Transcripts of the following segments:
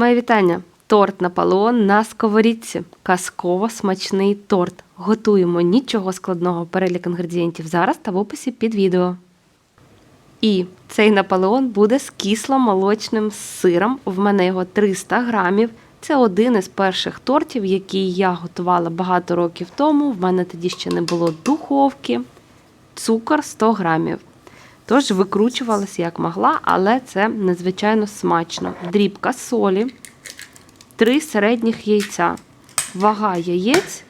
Моє вітання. Торт Наполеон на сковорідці. Казково смачний торт. Готуємо нічого складного. Перелік інгредієнтів зараз та в описі під відео. І цей Наполеон буде з кисломолочним сиром. В мене його 300 грамів. Це один із перших тортів, який я готувала багато років тому. В мене тоді ще не було духовки. Цукор 100 грамів. Тож викручувалася як могла, але це надзвичайно смачно. Дрібка солі, три середніх яйця. Вага яєць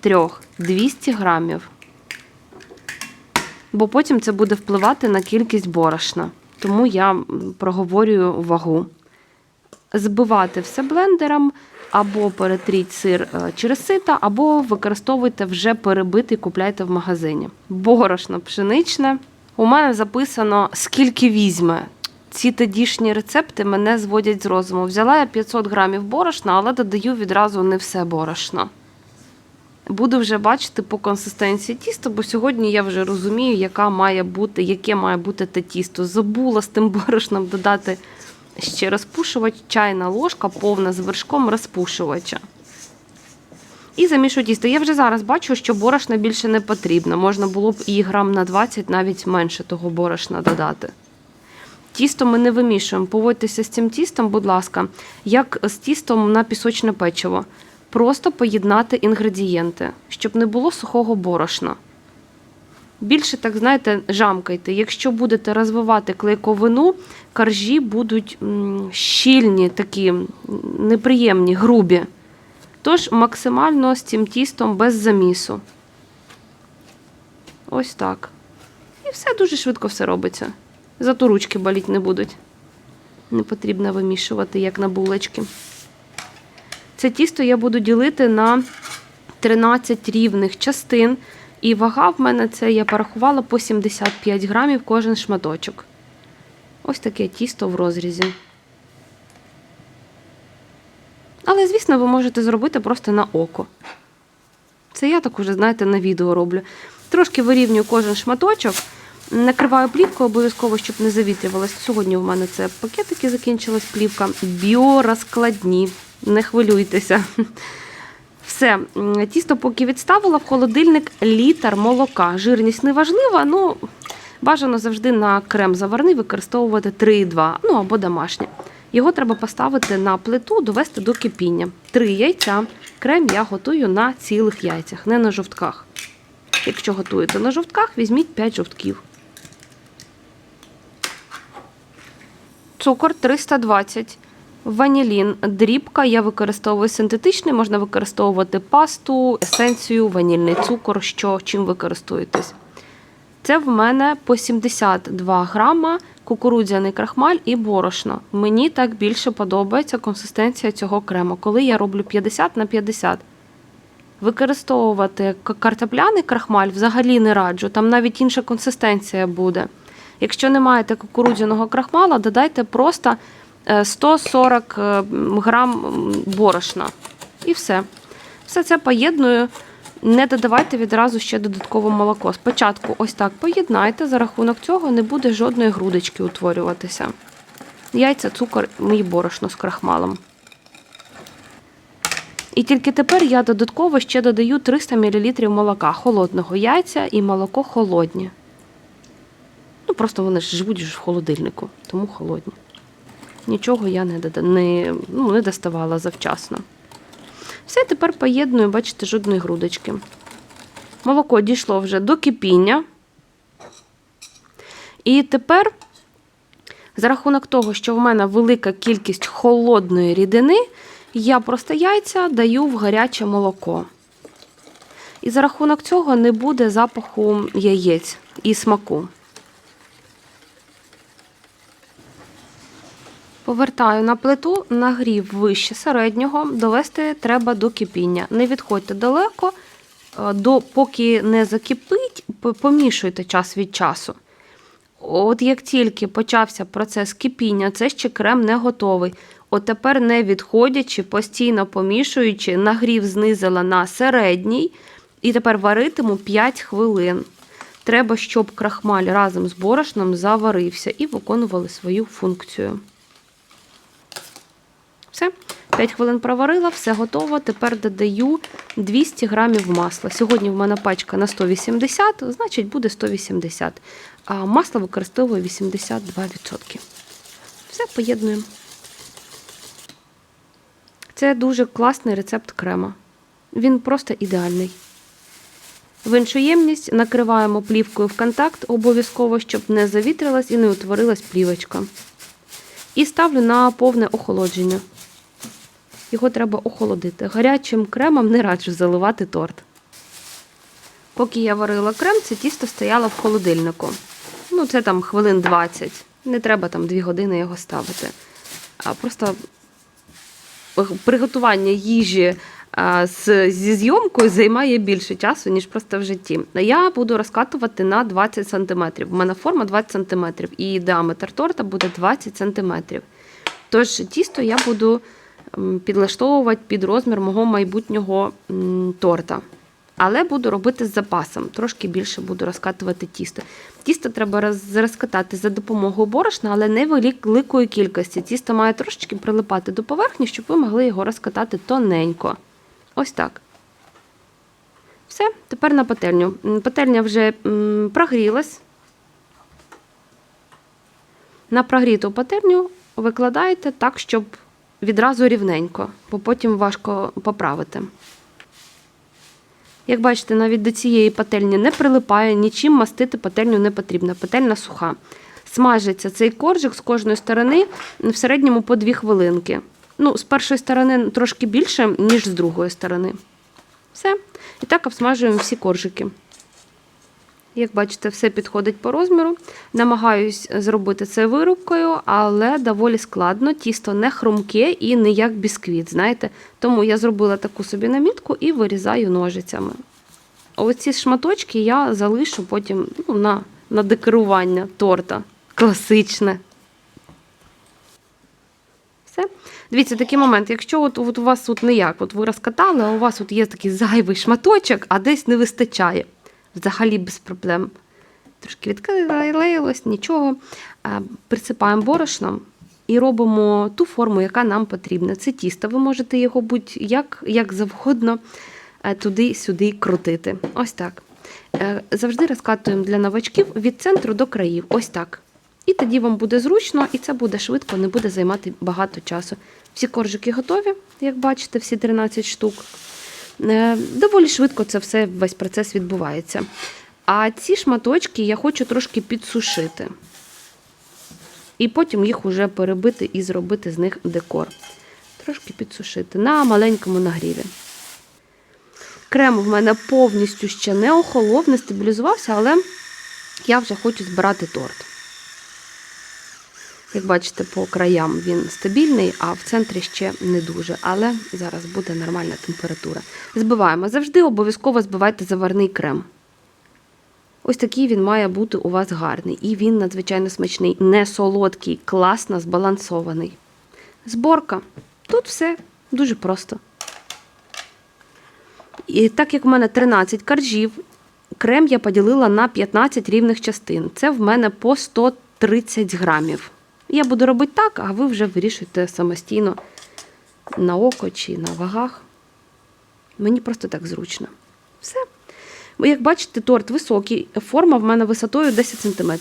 трьох 200 грамів. Бо потім це буде впливати на кількість борошна. Тому я проговорюю вагу. Збивати все блендером, або перетріть сир е, через сито, або використовуйте вже перебитий, купляйте в магазині. Борошно пшеничне. У мене записано, скільки візьме. Ці тодішні рецепти мене зводять з розуму. Взяла я 500 грамів борошна, але додаю відразу не все борошно. Буду вже бачити по консистенції тіста, бо сьогодні я вже розумію, яка має бути, яке має бути те тісто. Забула з тим борошном додати ще розпушувач, чайна ложка повна з вершком розпушувача. І замішую тісто. Я вже зараз бачу, що борошна більше не потрібно. Можна було б і грам на 20, навіть менше того борошна додати. Тісто ми не вимішуємо. Поводьтеся з цим тістом, будь ласка, як з тістом на пісочне печиво. Просто поєднати інгредієнти, щоб не було сухого борошна. Більше, так знаєте, жамкайте. Якщо будете розвивати клейковину, коржі будуть щільні, такі неприємні, грубі. Тож максимально з цим тістом без замісу. Ось так. І все дуже швидко все робиться. Зато ручки боліть не будуть. Не потрібно вимішувати, як на булочки. Це тісто я буду ділити на 13 рівних частин. І вага в мене це я порахувала по 75 грамів кожен шматочок. Ось таке тісто в розрізі. Але, звісно, ви можете зробити просто на око. Це я так уже, знаєте, на відео роблю. Трошки вирівнюю кожен шматочок, накриваю плівкою обов'язково, щоб не завітрювалося. Сьогодні в мене це пакетики закінчилась плівка. Біорозкладні. Не хвилюйтеся. Все, тісто поки відставила в холодильник літр молока. Жирність не важлива, ну бажано завжди на крем заварний використовувати 3,2, ну або домашнє. Його треба поставити на плиту, довести до кипіння. Три яйця. Крем я готую на цілих яйцях, не на жовтках. Якщо готуєте на жовтках, візьміть 5 жовтків. Цукор 320. Ванілін, дрібка. Я використовую синтетичний, можна використовувати пасту, есенцію, ванільний цукор, що чим ви користуєтесь. Це в мене по 72 грама кукурудзяний крахмаль і борошно. Мені так більше подобається консистенція цього крему, коли я роблю 50 на 50. Використовувати картопляний крахмаль взагалі не раджу, там навіть інша консистенція буде. Якщо не маєте кукурудзяного крахмала, додайте просто е, 140 е, грам борошна. І все. Все це поєдную. Не додавайте відразу ще додаткове молоко. Спочатку ось так поєднайте, за рахунок цього не буде жодної грудочки утворюватися. Яйця, цукор і борошно з крахмалом. І тільки тепер я додатково ще додаю 300 мл молока холодного яйця і молоко холодні. Ну, просто вони ж живуть в холодильнику, тому холодні. Нічого я не, не, ну, не доставала завчасно. Все, тепер поєдную, бачите, жодної грудочки. Молоко дійшло вже до кипіння. І тепер, за рахунок того, що в мене велика кількість холодної рідини, я просто яйця даю в гаряче молоко. І за рахунок цього не буде запаху яєць і смаку. Повертаю на плиту, нагрів вище середнього, довести треба до кипіння. Не відходьте далеко, е, до, поки не закипить, помішуйте час від часу. От як тільки почався процес кипіння, це ще крем не готовий. От тепер, не відходячи, постійно помішуючи, нагрів знизила на середній, і тепер варитиму 5 хвилин. Треба, щоб крахмаль разом з борошном заварився і виконували свою функцію. Все, 5 хвилин проварила, все готово. Тепер додаю 200 грамів масла. Сьогодні в мене пачка на 180, значить буде 180. А масло використовую 82%. Все поєднуємо. Це дуже класний рецепт крема. Він просто ідеальний. В іншу ємність накриваємо плівкою в контакт, обов'язково, щоб не завітрилась і не утворилась плівочка. І ставлю на повне охолодження. Його треба охолодити. Гарячим кремом не раджу заливати торт. Поки я варила крем, це тісто стояло в холодильнику. Ну, це там хвилин 20. Не треба там 2 години його ставити. А просто приготування їжі зі зйомкою займає більше часу, ніж просто в житті. Я буду розкатувати на 20 см. У мене форма 20 см, і діаметр торта буде 20 см. Тож тісто я буду підлаштовувати під розмір мого майбутнього торта. Але буду робити з запасом, трошки більше буду розкатувати тісто. Тісто треба розкатати за допомогою борошна, але не великої кількості. Тісто має трошечки прилипати до поверхні, щоб ви могли його розкатати тоненько. Ось так. Все, тепер на пательню. Пательня вже прогрілась. На прогріту пательню викладаєте так, щоб відразу рівненько, бо потім важко поправити. Як бачите, навіть до цієї пательні не прилипає, нічим мастити пательню не потрібно. Пательня суха. Смажиться цей коржик з кожної сторони в середньому по 2 хвилинки. Ну, з першої сторони трошки більше, ніж з другої сторони. Все. І так обсмажуємо всі коржики. Як бачите, все підходить по розміру. Намагаюсь зробити це вирубкою, але доволі складно. Тісто не хрумке і не як бісквіт, знаєте. Тому я зробила таку собі намітку і вирізаю ножицями. Оці шматочки я залишу потім ну, на, на декорування торта. Класичне. Все. Дивіться, такий момент. Якщо от, от у вас тут не як, от ви розкатали, а у вас от є такий зайвий шматочок, а десь не вистачає. Взагалі без проблем. Трошки відклеїлось, нічого. Присипаємо борошном і робимо ту форму, яка нам потрібна. Це тісто. Ви можете його будь-як як завгодно е, туди-сюди крутити. Ось так. Е, Завжди розкатуємо для новачків від центру до країв. Ось так. І тоді вам буде зручно, і це буде швидко, не буде займати багато часу. Всі коржики готові, як бачите, всі 13 штук. Е, Доволі швидко це все, весь процес відбувається. А ці шматочки я хочу трошки підсушити. І потім їх уже перебити і зробити з них декор. Трошки підсушити на маленькому нагріві. Крем в мене повністю ще не охолов, не стабілізувався, але я вже хочу збирати торт. Як бачите, по краям він стабільний, а в центрі ще не дуже. Але зараз буде нормальна температура. Збиваємо. Завжди обов'язково збивайте заварний крем. Ось такий він має бути у вас гарний. І він надзвичайно смачний, не солодкий, класно збалансований. Зборка. Тут все дуже просто. І так як в мене 13 коржів, крем я поділила на 15 рівних частин. Це в мене по 130 грамів. Я буду робити так, а ви вже вирішуєте самостійно на око чи на вагах. Мені просто так зручно. Все. Як бачите, торт високий, форма в мене висотою 10 см.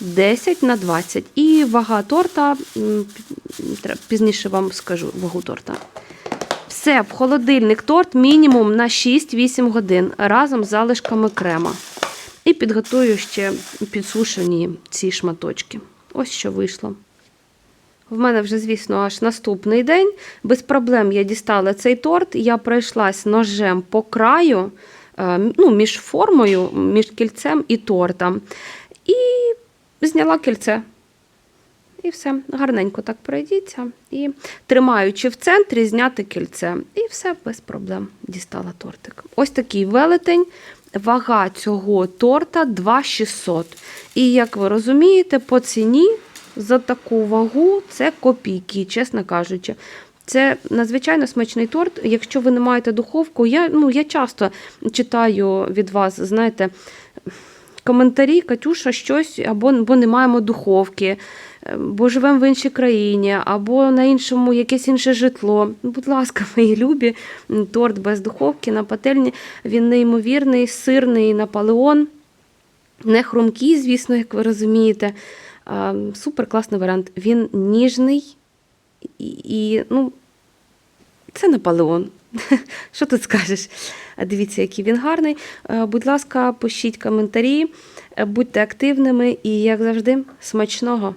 10 на 20 І вага торта, пізніше вам скажу вагу торта. Все, в холодильник торт мінімум на 6-8 годин разом з залишками крема. І підготую ще підсушені ці шматочки. Ось що вийшло. В мене вже, звісно, аж наступний день. Без проблем я дістала цей торт. Я пройшлась ножем по краю, е, ну, між формою, між кільцем і тортом. І зняла кільце. І все, гарненько так пройдіться. І тримаючи в центрі, зняти кільце. І все без проблем дістала тортик. Ось такий велетень. Вага цього торта 2600. І як ви розумієте, по ціні за таку вагу це копійки, чесно кажучи. Це надзвичайно смачний торт. Якщо ви не маєте духовку, я, ну, я часто читаю від вас, знаєте, коментарі, Катюша, щось, або бо не маємо духовки. бо живемо в іншій країні, або на іншому якесь інше житло. Будь ласка, мої любі, торт без духовки на пательні. Він неймовірний, сирний Наполеон. Не хрумкий, звісно, як ви розумієте. Супер класний варіант. Він ніжний і, ну, це Наполеон. Що тут скажеш? Дивіться, який він гарний. Е, Будь ласка, пишіть коментарі, будьте активними і, як завжди, смачного!